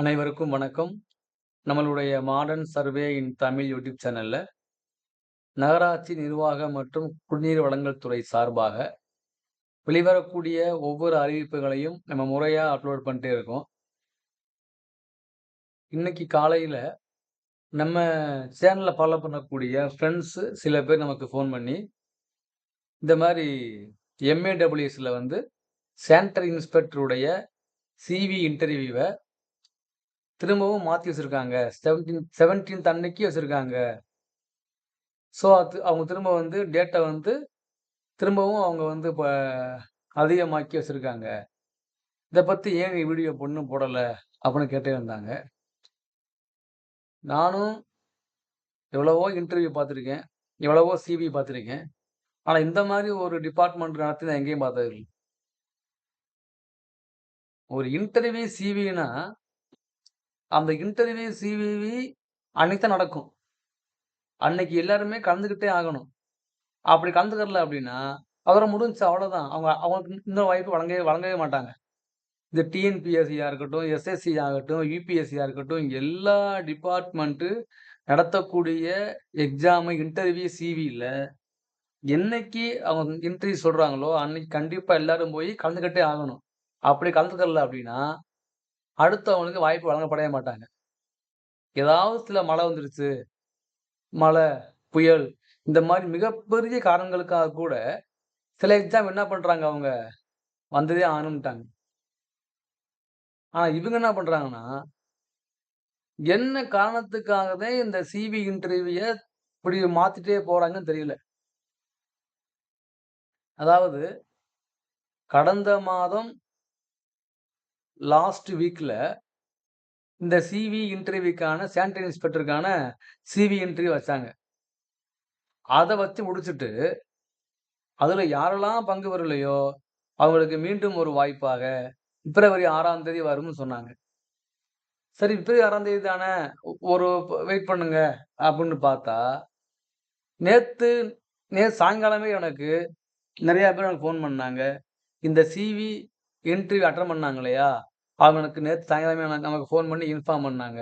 அனைவருக்கும் வணக்கம். நம்மளுடைய modern survey in Tamil YouTube சேனலில் நகராட்சி நிர்வாக மற்றும் குடிநீர் வழங்கல் துறை சார்பாக, வெளிவரக்கூடிய ஒவ்வொரு அறிவிப்புகளையும் நம்ம முறையாக அப்லோட் பண்ணிட்டே இருக்கோம். இன்னைக்கு காலையில் நம்ம சேனலில் ஃபாலோ பண்ணக்கூடிய ஃப்ரெண்ட்ஸு சில பேர் நமக்கு ஃபோன் பண்ணி, இந்த மாதிரி எம்ஏடபிள்யூஎஸில் வந்து சானிட்டரி இன்ஸ்பெக்டருடைய சிவி இன்டர்வியூவை திரும்பவும் மாற்றி வச்சுருக்காங்க செவன்டீன் செவன்டீன்த் அன்னைக்கு வச்சுருக்காங்க ஸோ, அது அவங்க திரும்ப வந்து டேட்டை வந்து திரும்பவும் அவங்க வந்து இப்போ அதிகமாக்கி வச்சுருக்காங்க இதை பற்றி ஏன் வீடியோ பொண்ணும் போடலை அப்படின்னு கேட்டே இருந்தாங்க. நானும் எவ்வளவோ இன்டர்வியூ பார்த்துருக்கேன். எவ்வளவோ சிபி பார்த்துருக்கேன். ஆனால் இந்த மாதிரி ஒரு டிபார்ட்மெண்ட் நடத்தி நான் எங்கேயும் பார்த்ததில்லை ஒரு இன்டர்வியூ சிவின்னா, அந்த இன்டர்வியூ சிவிவி அன்னைக்கு தான் நடக்கும். அன்னைக்கு எல்லாருமே கலந்துக்கிட்டே ஆகணும். அப்படி கலந்துக்கல அப்படின்னா, அவரை முடிஞ்சு அவ்வளோதான். அவங்க அவங்களுக்கு இந்த வாய்ப்பு வழங்கவே வழங்கவே மாட்டாங்க. இந்த டிஎன்பிஎஸ்சியாக இருக்கட்டும், எஸ்எஸ்சி ஆகட்டும், யூபிஎஸ்சியாக இருக்கட்டும், எல்லா டிபார்ட்மெண்ட்டு நடத்தக்கூடிய எக்ஸாமு இன்டர்வியூ சிவியில் என்னைக்கு அவங்க இன்டர்வியூ சொல்கிறாங்களோ அன்னைக்கு கண்டிப்பாக எல்லாரும் போய் கலந்துக்கிட்டே ஆகணும். அப்படி கலந்துக்கல அப்படின்னா, அடுத்தவங்களுக்கு வாய்ப்பு வழங்கப்படவே மாட்டாங்க. ஏதாவது சில மழை வந்துருச்சு. மழை, புயல் இந்த மாதிரி மிகப்பெரிய காரணங்களுக்காக கூட, சில எக்ஸாம் என்ன பண்றாங்க அவங்க, வந்ததே ஆகணும்ட்டாங்க. ஆனா, இவங்க என்ன பண்றாங்கன்னா, என்ன காரணத்துக்காக தான் இந்த சிவி இன்டர்வியூய இப்படி மாத்திட்டே போறாங்கன்னு தெரியல. அதாவது, கடந்த மாதம் லாஸ்ட் வீக்கில் இந்த சிவி இன்டர்வியூக்கான சானிட்டரி இன்ஸ்பெக்டருக்கான சிவி இன்டர்வியூ வச்சாங்க. அதை வச்சு முடிச்சுட்டு, அதில் யாரெல்லாம் பங்கு பெறலையோ, அவங்களுக்கு மீண்டும் ஒரு வாய்ப்பாக பிப்ரவரி ஆறாம் தேதி வரும்னு சொன்னாங்க. சரி பிப்ரவரி ஆறாம் தேதி தானே, ஒரு வெயிட் பண்ணுங்க அப்படின்னு பார்த்தா, நேற்று நே சாயங்காலமே எனக்கு நிறையா பேர் எனக்கு ஃபோன் பண்ணாங்க. இந்த சிவி இன்டர்வியூ அட்டன் பண்ணாங்க இல்லையா, அவங்க எனக்கு சாயங்காலமே நமக்கு ஃபோன் பண்ணி இன்ஃபார்ம் பண்ணாங்க.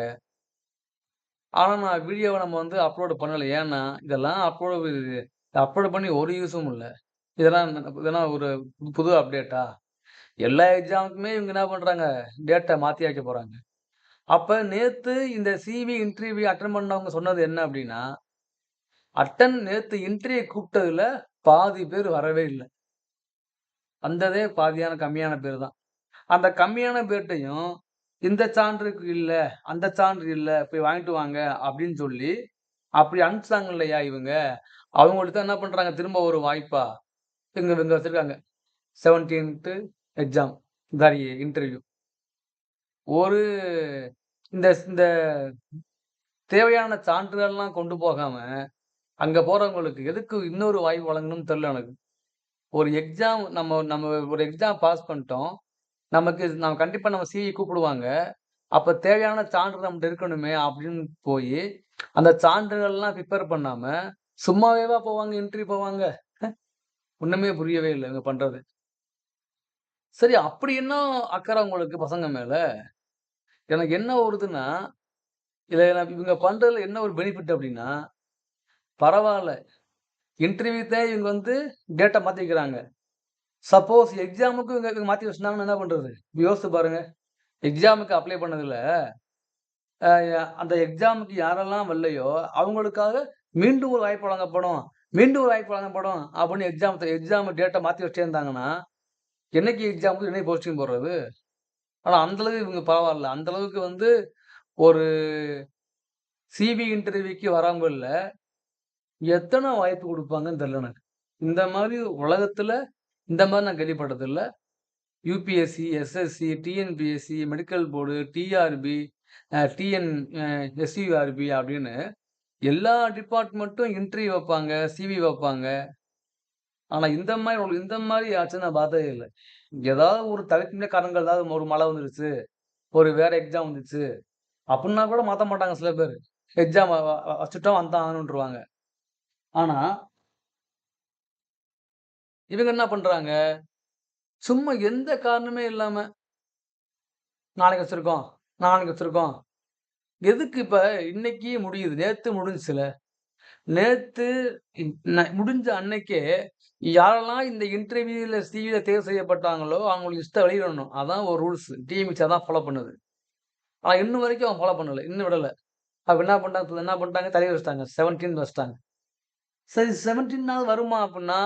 ஆனால் நான் வீடியோவை நம்ம வந்து அப்லோடு பண்ணலை ஏன்னா, இதெல்லாம் அப்லோடு அப்லோடு பண்ணி ஒரு யூஸும் இல்லை இதெல்லாம் இதெல்லாம் ஒரு புது அப்டேட்டா? எல்லா எக்ஸாமுக்குமே இவங்க என்ன பண்ணுறாங்க டேட்டை மாற்றி வைக்க போகிறாங்க அப்போ நேற்று இந்த சிவி இன்டர்வியூ அட்டன் பண்ணவங்க சொன்னது என்ன அப்படின்னா, அட்டன் நேற்று இன்டர்வியூ கூப்பிட்டதில் பாதி பேர் வரவே இல்லை வந்ததே பாதியான கம்மியான பேர் தான். அந்த கம்மியான பேர்ட்டையும் இந்த சான்றுக்கு இல்லை அந்த சான்று இல்லை போய் வாங்கிட்டு வாங்க அப்படின்னு சொல்லி, அப்படி அனுப்பிச்சாங்க இல்லையா இவங்க, அவங்கள்ட்ட தான் என்ன பண்ணுறாங்க திரும்ப ஒரு வாய்ப்பா, இவங்க இவங்க வச்சுருக்காங்க செவன்டீன்த்து எக்ஸாம் சாரி இன்டர்வியூ. ஒரு இந்த இந்த தேவையான சான்றுகள்லாம் கொண்டு போகாமல் அங்கே போகிறவங்களுக்கு எதுக்கு இன்னொரு வாய்ப்பு வழங்கணும்னு தெரியல எனக்கு. ஒரு எக்ஸாம் நம்ம நம்ம ஒரு எக்ஸாம் பாஸ் பண்ணிட்டோம். நமக்கு நம்ம கண்டிப்பாக நம்ம சிஐ கூப்பிடுவாங்க. அப்போ தேவையான சான்று நம்மகிட்ட இருக்கணுமே அப்படின்னு போய் அந்த சான்றுகள்லாம் ப்ரிப்பேர் பண்ணாமல் சும்மாவேவா போவாங்க, இன்ட்ரி போவாங்க? ஒன்றுமே புரியவே இல்லை இவங்க பண்ணுறது சரி அப்படி என்ன அக்கறை உங்களுக்கு பசங்க மேலே எனக்கு என்ன வருதுன்னா, இதில் இவங்க பண்ணுறதுல என்ன ஒரு பெனிஃபிட் அப்படின்னா, பரவாயில்ல இன்டர்வியூ தான் இவங்க வந்து டேட்டை மாற்றிக்கிறாங்க சப்போஸ் எக்ஸாமுக்கும் இவங்க இவங்க மாற்றி வச்சிருந்தாங்கன்னா என்ன பண்ணுறது யோசித்து பாருங்கள் எக்ஸாமுக்கு அப்ளை பண்ணதில் அந்த எக்ஸாமுக்கு யாரெல்லாம் வரலையோ, அவங்களுக்காக மீண்டும் ஒரு வாய்ப்பு வழங்கப்படும். மீண்டும் ஒரு வாய்ப்பு வழங்கப்படும் அப்படின்னு எக்ஸாம் எக்ஸாம் டேட்டை மாற்றி வச்சுட்டே இருந்தாங்கன்னா, என்னைக்கு எக்ஸாமுக்கு என்னைக்கு போஸ்டிங் போடுறது? ஆனால் அந்தளவுக்கு இவங்க பரவாயில்ல அந்தளவுக்கு வந்து ஒரு சிபி இன்டர்வியூக்கு வரவங்க இல்லை எத்தனை வாய்ப்பு கொடுப்பாங்கன்னு தெரியல எனக்கு. இந்த மாதிரி உலகத்தில் இந்த மாதிரி நான் கேள்விப்பட்டதில்ல. UPSC SSC, TNPSC, medical board, TRB, TN SURB அப்படின்னு எல்லா டிபார்ட்மெண்ட்டும் இன்டர்வியூ வைப்பாங்க, சிவி வைப்பாங்க. ஆனால் இந்த மாதிரி இந்த மாதிரி ஆச்சு நான் பார்த்ததே இல்லை ஏதாவது ஒரு தவிர்க்க காரணங்கள் ஏதாவது ஒரு மழை வந்துருச்சு, ஒரு வேற எக்ஸாம் வந்துச்சு, அப்படின்னா கூட மாற்ற மாட்டாங்க சில பேர் எக்ஸாம் வச்சுட்டோம் வந்தான் ஆனால் இவங்க என்ன பண்ணுறாங்க சும்மா எந்த காரணமே இல்லாமல் நாளைக்கு வச்சுருக்கோம் நாளைக்கு வச்சுருக்கோம் எதுக்கு இப்போ இன்னைக்கு முடியுது. நேற்று முடிஞ்சுச்சுல்ல. நேற்று முடிஞ்ச அன்னைக்கே யாரெல்லாம் இந்த இன்டர்வியூவில் சிவியில் தேர்வு செய்யப்பட்டாங்களோ, அவங்களுக்கு இஷ்டம் வெளியிடணும். அதான் ஒரு ரூல்ஸ். டிஎம்ஹெச் அதான் ஃபாலோ பண்ணுது. ஆனால் இன்னும் வரைக்கும் அவங்க ஃபாலோ பண்ணலை இன்னும் விடலை அப்போ என்ன பண்ணுறாங்க என்ன பண்ணிட்டாங்க தலைவர் வச்சுட்டாங்க. 17 வச்சுட்டாங்க. சரி 17னாவது வருமா அப்படின்னா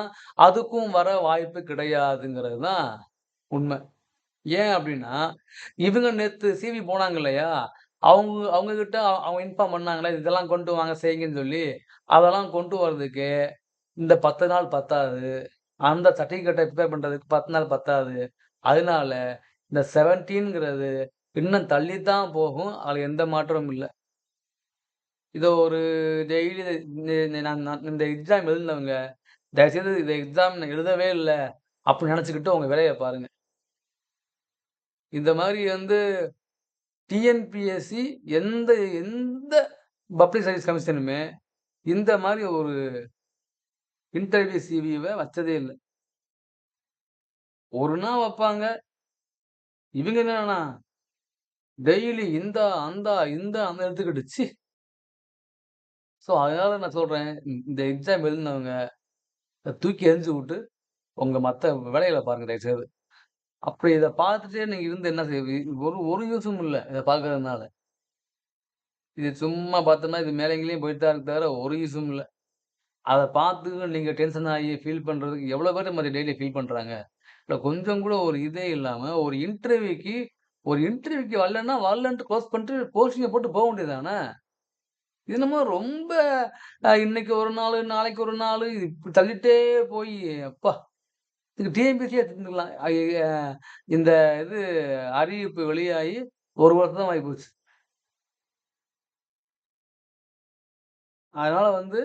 அதுக்கும் வர வாய்ப்பு கிடையாதுங்கிறது தான் உண்மை ஏன் அப்படின்னா இவங்க நேற்று சிவி போனாங்க இல்லையா? அவங்க அவங்க கிட்ட அவங்க இன்ஃபார்ம் பண்ணாங்களே இதெல்லாம் கொண்டு வாங்க செய்யுங்கன்னு சொல்லி, அதெல்லாம் கொண்டு வர்றதுக்கு இந்த 10 நாள் பத்தாது. அந்த சர்டிஃபிகேட்டை ப்ரிப்பேர் பண்ணுறதுக்கு பத்து நாள் பத்தாது. அதனால இந்த 17ங்கிறது இன்னும் தள்ளி தான் போகும். அதில் எந்த மாற்றமும் இல்லை இதை ஒரு டெய்லி நான் இந்த எக்ஸாம் எழுதினவங்க, தயவுசெய்து இந்த எக்ஸாம் நான் எழுதவே இல்லை அப்படின்னு நினச்சிக்கிட்டு உங்கள் வேலையை பாருங்க. இந்த மாதிரி வந்து டிஎன்பிஎஸ்சி எந்த எந்த பப்ளிக் சர்வீஸ் கமிஷனுமே இந்த மாதிரி ஒரு இன்டர்வியூ சிவிவ வச்சதே இல்லை ஒரு நாள் வைப்பாங்க இவங்க என்னன்னா, டெய்லி இந்தா, அந்தா, இந்தா, அந்த எடுத்துக்கிட்டுச்சு ஸோ அதனால நான் சொல்கிறேன் இந்த எக்ஸாம் எழுதினவங்க தூக்கி எரிஞ்சு விட்டு உங்கள் மற்ற வேலைகளை பாருங்கள் தயவுசெய்து. அப்படி இதை பார்த்துட்டே நீங்கள் இருந்து என்ன செய்ய ஒரு ஒரு யூஸும் இல்லை இதை பார்க்கறதுனால. இது சும்மா பார்த்தோம்னா, இது மேலேங்களையும் போயிட்டு தான் இருக்கு தவிர ஒரு யூஸும் இல்லை அதை பார்த்து நீங்கள் டென்ஷன் ஆகி ஃபீல் பண்ணுறதுக்கு எவ்வளோ பேர் இந்த டெய்லி ஃபீல் பண்ணுறாங்க இல்லை கொஞ்சம் கூட ஒரு இதே இல்லாமல் ஒரு இன்டர்வியூக்கு ஒரு இன்டர்வியூக்கு வரலன்னா வரலன்ட்டு க்ளோஸ் பண்ணிட்டு போஸ்டிங்கை போட்டு போக வேண்டியது தானே! இது என்னமோ ரொம்ப இன்னைக்கு ஒரு நாள் நாளைக்கு ஒரு நாள் இது இப்படி தள்ளிட்டே போய் அப்பா! இதுக்கு டிஎன்பிஎஸ்சியே எடுத்துருந்துக்கலாம். இந்த இது அறிவிப்பு வெளியாகி ஒரு வருஷம் தான் ஆயிப்போச்சு. அதனால வந்து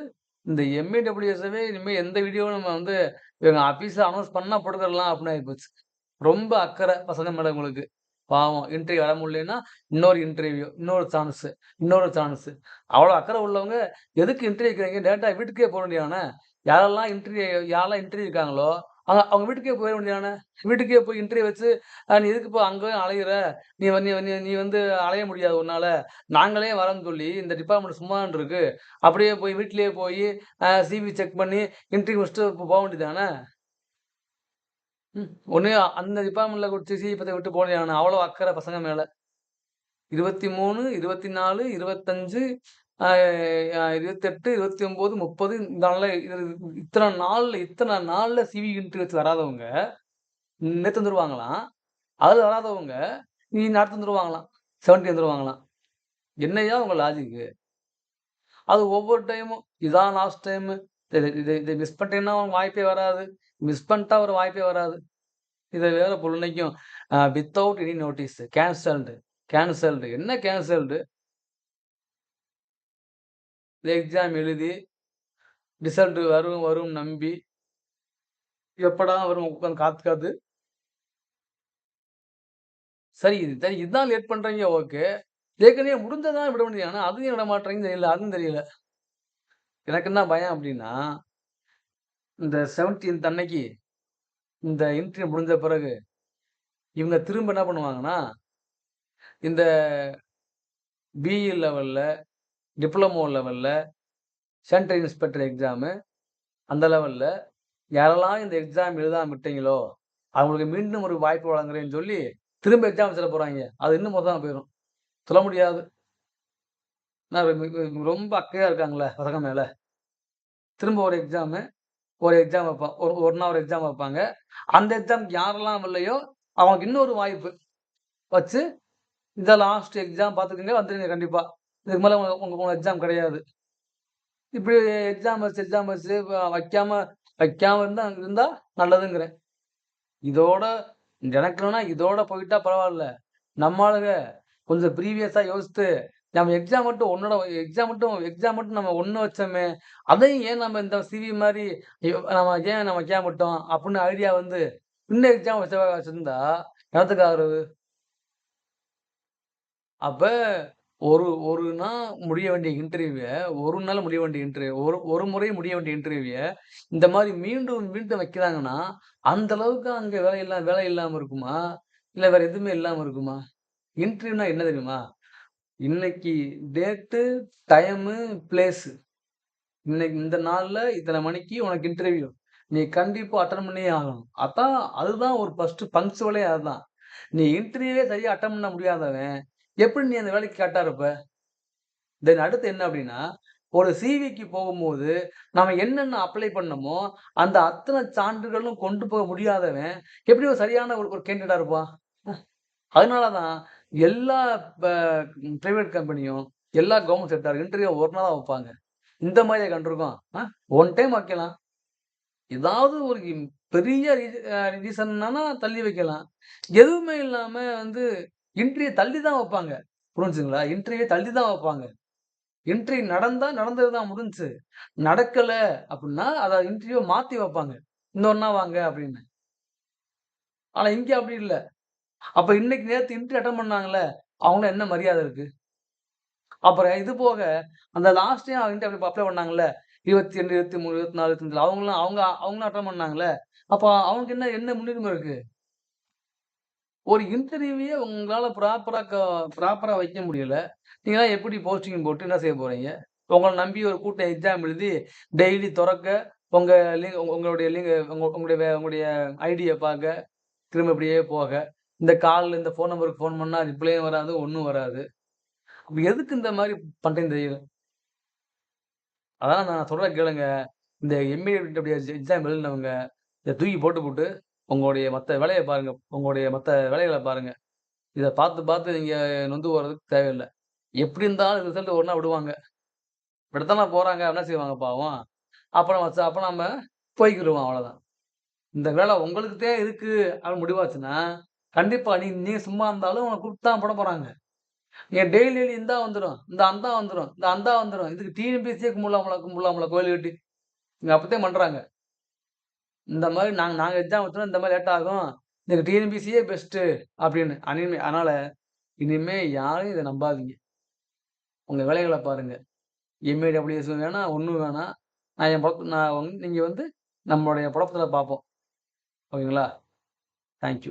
இந்த எம்ஏடபிள்யூஎஸ்ஸவே இனிமேல் எந்த வீடியோவும் நம்ம வந்து இவங்க ஆஃபீஸில் அனௌன்ஸ் பண்ணால் போட்டுறலாம் அப்படின்னு ஆகிப்போச்சு ரொம்ப அக்கறை பசங்க மேடம் உங்களுக்கு பாவம் இன்டர்வியூ வர முடியலன்னா, இன்னொரு இன்டர்வியூ, இன்னொரு சான்ஸ், இன்னொரு சான்ஸ். அவ்வளோ அக்கறை உள்ளவங்க எதுக்கு இன்டர்வியூ வைக்கிறீங்க? டேரெக்டாக வீட்டுக்கே போக வேண்டியானே யாரெல்லாம் இன்டர்வியூ யாரெல்லாம் இன்டர்வியூ இருக்காங்களோ, அவங்க அவங்க வீட்டுக்கே போயிட வேண்டியது வீட்டுக்கே போய் இன்டர்வியூ வச்சு, நீ எதுக்கு போய் அங்கேயும் அலையிற? நீ வந்து நீ நீ வந்து அலைய முடியாது உன்னால. நாங்களே வரேன்னு சொல்லி இந்த டிபார்ட்மெண்ட் சும்மான்னு இருக்கு. அப்படியே போய் வீட்டிலேயே போய் சிவி செக் பண்ணி இன்டர்வியூ முடிச்சுட்டு போக வேண்டியது ஒன்று அந்த டிபார்ட்மெண்ட்டில் கொடுத்து சிவி விட்டு போனேன் அவ்வளோ அக்கறை பசங்க மேலே இருபத்தி மூணு இருபத்தி நாலு இருபத்தஞ்சு இருபத்தெட்டு இருபத்தி ஒம்பது முப்பது இந்த நாளில் இத்தனை நாளில் இத்தனை நாளில் சிவி இன்டர்வியூ வராதவங்க, நேற்று வந்துருவாங்களாம். அதில் வராதவங்க, நீ நடத்து வந்துருவாங்களாம். 70 வந்துருவாங்களாம். என்னையா உங்கள் லாஜிக்கு? அது ஒவ்வொரு டைமும் இதான் லாஸ்ட் டைமு. இதை இதை மிஸ் பண்ணிட்டேன்னா அவங்க வாய்ப்பே வராது. மிஸ் பண்ணிட்டா ஒரு வாய்ப்பே வராது. இதை வேற பொழுதன்னைக்கும் without any notice cancelled cancelled என்ன கேன்சல்டு? எக்ஸாம் எழுதி, ரிசல்ட் வரும் வரும் நம்பி எப்படா வரும் உட்காந்து காத்து காத்து சரி இது சரி இதுதான் லேட் பண்றீங்க ஓகே. ஏற்கனவே முடிஞ்சதா விட வேண்டியது ஆனால் அதுவும் விட மாட்றீங்கன்னு தெரியல. அதுவும் தெரியல. எனக்கு என்ன பயம் அப்படின்னா இந்த 17த் அன்னைக்கு இந்த இன்டர்வியூ முடிஞ்ச பிறகு, இவங்க திரும்ப என்ன பண்ணுவாங்கன்னா, இந்த பிஇ லெவலில் டிப்ளமோ லெவலில் சென்ட்ரல் இன்ஸ்பெக்டர் எக்ஸாமு அந்த லெவலில் யாரெல்லாம் இந்த எக்ஸாம் எழுதாம விட்டீங்களோ, அவங்களுக்கு மீண்டும் ஒரு வாய்ப்பு வழங்குறேன்னு சொல்லி, திரும்ப எக்ஸாம் வச்சிட போகிறாங்க அது இன்னும் தான் போயிடும் சொல்ல முடியாது. ரொம்ப அக்கையாக இருக்காங்களே பசங்க மேலே. திரும்ப ஒரு எக்ஸாமு, ஒரு எக்ஸாம் வைப்பான். ஒரு நாள் ஒரு எக்ஸாம் வைப்பாங்க. அந்த எக்ஸாம் யாரெல்லாம் இல்லையோ அவங்களுக்கு இன்னொரு வாய்ப்பு வச்சு, இந்த லாஸ்ட் எக்ஸாம் பார்த்துக்கங்க வந்துடுங்க கண்டிப்பாக இதுக்கு மேலே உங்களுக்கு உங்களுக்கு எக்ஸாம் கிடையாது. இப்படி எக்ஸாம் வச்சு எக்ஸாம் வச்சு வைக்காமல் வைக்காம வைக்காம இருந்தால் நல்லதுங்கிறேன். இதோட எனக்கு இதோட போயிட்டா பரவாயில்ல நம்மளுங்க கொஞ்சம் ப்ரீவியஸாக யோசித்து, நம்ம எக்ஸாம் மட்டும் ஒன்னோட எக்ஸாம் மட்டும் எக்ஸாம் மட்டும் நம்ம ஒன்று வச்சோமே, அதையும் ஏன் நம்ம இந்த சிவி மாதிரி நம்ம ஏன் நம்ம வைக்காம விட்டோம்? அப்படின்னு ஐடியா வந்து இன்னும் எக்ஸாம் வச்ச வச்சிருந்தா என்னத்துக்கு ஆகுறது? அப்ப ஒரு ஒரு நாள் முடிய வேண்டிய இன்டர்வியூவை ஒரு நாள் முடிய வேண்டிய இன்டர்வியூ ஒரு ஒரு முறை முடிய வேண்டிய இன்டர்வியூவை இந்த மாதிரி மீண்டும் மீண்டும் வைக்கிறாங்கன்னா, அந்த அளவுக்கு அங்கே வேலை இல்லாமல் வேலை இல்லாமல் இருக்குமா? இல்லை வேற எதுவுமே இல்லாமல் இருக்குமா? இன்டர்வியூனா என்ன தெரியுமா? இன்னைக்கு டேட்டு, டைமு, பிளேஸு. இன்னைக்கு இந்த நாளில் இத்தனை மணிக்கு உனக்கு இன்டர்வியூ. நீ கண்டிப்பாக அட்டன் பண்ணியே ஆகணும். அதான் அதுதான் ஒரு ஃபஸ்ட்டு பங்க்சுவலே அதுதான். நீ இன்டர்வியூவே சரியாக அட்டன் பண்ண முடியாதவன், எப்படி நீ அந்த வேலைக்கு கரெக்டாக இருப்ப? தென் அடுத்து என்ன அப்படின்னா ஒரு சிவிக்கு போகும்போது, நம்ம என்னென்ன அப்ளை பண்ணமோ, அந்த அத்தனை சான்றுகளும் கொண்டு போக முடியாதவன், எப்படி ஒரு சரியான ஒரு ஒரு கேண்டிடேட்டாக இருப்பான்? அதனால தான் எல்லா பிரைவேட் கம்பெனியும், எல்லா கவர்மெண்ட் செக்டார் இன்டர்வியூ ஒரு நாள் வைப்பாங்க. இந்த மாதிரியே கண்டிருக்கோம்? அ ஒன் டைம் வைக்கலாம். ஏதாவது ஒரு பெரிய ரீசன்னா தள்ளி வைக்கலாம். எதுவுமே இல்லாம வந்து இன்டர்வியூ தள்ளி தான் வைப்பாங்க. புரிஞ்சுங்களா இன்டர்வியூ தள்ளி தான் வைப்பாங்க. இன்டர்வியூ நடந்தா நடந்தது தான் முடிஞ்சுச்சு. நடக்கல அப்படின்னா அதை இன்டர்வியூ மாத்தி வைப்பாங்க. இன்னொன்னா வாங்க அப்படின்னு ஆனா இங்கே அப்படி இல்ல. அப்ப இன்னைக்கு நேற்று இன்ட்ரி அட்டன் பண்ணாங்கல்ல, அவங்கலாம் என்ன மரியாதை இருக்கு? அப்புறம் இது போக, அந்த லாஸ்ட் டைம் அப்படி அப்ளை பண்ணாங்கல்ல, இருபத்தி ரெண்டு இருபத்தி மூணு இருபத்தி நாலு இருபத்தஞ்சு அவங்களாம் அவங்க அவங்களும் அட்டன் பண்ணாங்கல்ல. அப்போ அவங்களுக்கு என்ன என்ன முன்னுரிமை இருக்கு? ஒரு இன்டர்வியூவே உங்களால ப்ராப்பரா க ப்ராப்பரா வைக்க முடியல. நீங்களாம் எப்படி போஸ்டிங் போட்டு என்ன செய்ய போறீங்க? உங்களை நம்பி ஒரு கூட்டம் எக்ஸாம் எழுதி, டெய்லி திறக்க உங்க லிங்க் உங்களுடைய லிங்க் உங்க உங்களுடைய உங்களுடைய ஐடிய பார்க்க திரும்ப இப்படியே போக, இந்த கால் இந்த ஃபோன் நம்பருக்கு ஃபோன் பண்ணா ரிப்ளையும் வராது, ஒன்றும் வராது. அப்போ எதுக்கு இந்த மாதிரி பண்றீங்கன்னு தெரியல. அதான் நான் சொல்றேன் கேளுங்க. இந்த எம்.ஏ.டபிள்யூ.எஸ் எக்ஸாம் எழுதினவங்க, இதை தூக்கி போட்டு போட்டு உங்களுடைய மற்ற வேலையை பாருங்க. உங்களுடைய மற்ற வேலைகளை பாருங்க. இதை பார்த்து, பார்த்து நீங்கள் நொந்து போகிறதுக்கு தேவையில்ல. எப்படி இருந்தாலும் ரிசல்ட் ஒரு நாள் விடுவாங்க. விடத்தானே போறாங்க. என்ன செய்வாங்க பாவம்? அப்புறம் வச்ச அப்போ நம்ம போய்க்கிருவோம் அவ்வளோதான். இந்த வேலை உங்களுக்கு தான் இருக்கு அப்படின்னு முடிவாச்சுன்னா, கண்டிப்பா நீ நீ சும்மா இருந்தாலும் உனக்கு கூப்பிட்டு தான் போட போறாங்க. நீங்க டெய்லி டெய்லி இந்தா வந்துடும் இந்த அந்தா வந்துடும் இந்த அந்தா வந்துடும் இதுக்கு டிஎன்பிசியே கும்பிடலாம்ல கும்பிடலாம்ல கோயில் கட்டி. இங்க அப்பத்தே பண்றாங்க. இந்த மாதிரி நாங்க நாங்க எக்ஸாம் வச்சோம்னா இந்த மாதிரி லேட் ஆகும். இதுக்கு டிஎன்பிசியே பெஸ்ட்டு அப்படின்னு. அனிமே அதனால இனிமே யாரும் இதை நம்பாதீங்க. உங்கள் வேலைகளை பாருங்கள் எம்.ஏ.டபிள்யூ.எஸ் வேணாம், ஒன்றும் வேணாம். நான் என் பொழப்பு நான் நீங்கள் வந்து நம்மளுடைய பொழப்புல பார்ப்போம். ஓகேங்களா? தேங்க்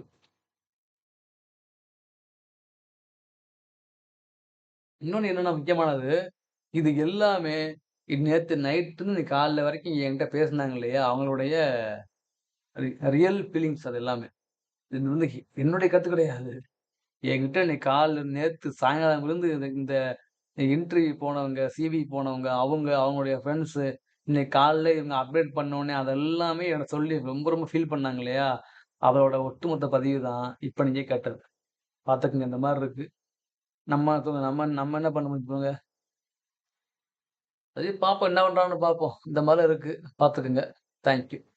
இன்னொன்னு என்னன்னா முக்கியமானது, இது எல்லாமே நேத்து நைட்டுன்னு இன்னைக்கு காலைல வரைக்கும் என்கிட்ட பேசுனாங்க இல்லையா? அவங்களுடைய ரியல் ஃபீலிங்ஸ் அது எல்லாமே. இது வந்து ஹி என்னுடைய கருத்து கிடையாது. என்கிட்ட இன்னைக்கு காலைல நேத்து சாயங்காலம்லருந்து இந்த இந்த இன்டர்வியூ போனவங்க, சிவி போனவங்க, அவங்க, அவங்களுடைய ஃப்ரெண்ட்ஸு, இன்னைக்கு காலைல இவங்க அப்டேட் உடனே அதெல்லாமே என்னை சொல்லி ரொம்ப ரொம்ப ஃபீல் பண்ணாங்க இல்லையா? அதோட ஒட்டுமொத்த பதிவு தான் இப்போ நீங்க கேட்டது. பார்த்துக்குங்க இந்த மாதிரி இருக்கு. நம்ம நம்ம நம்ம என்ன பண்ண முடியும் சொல்லுங்க? பார்ப்போம் என்ன பண்றாங்கன்னு பார்ப்போம். இந்த மாதிரி இருக்கு. பார்த்துக்குங்க தேங்க் யூ.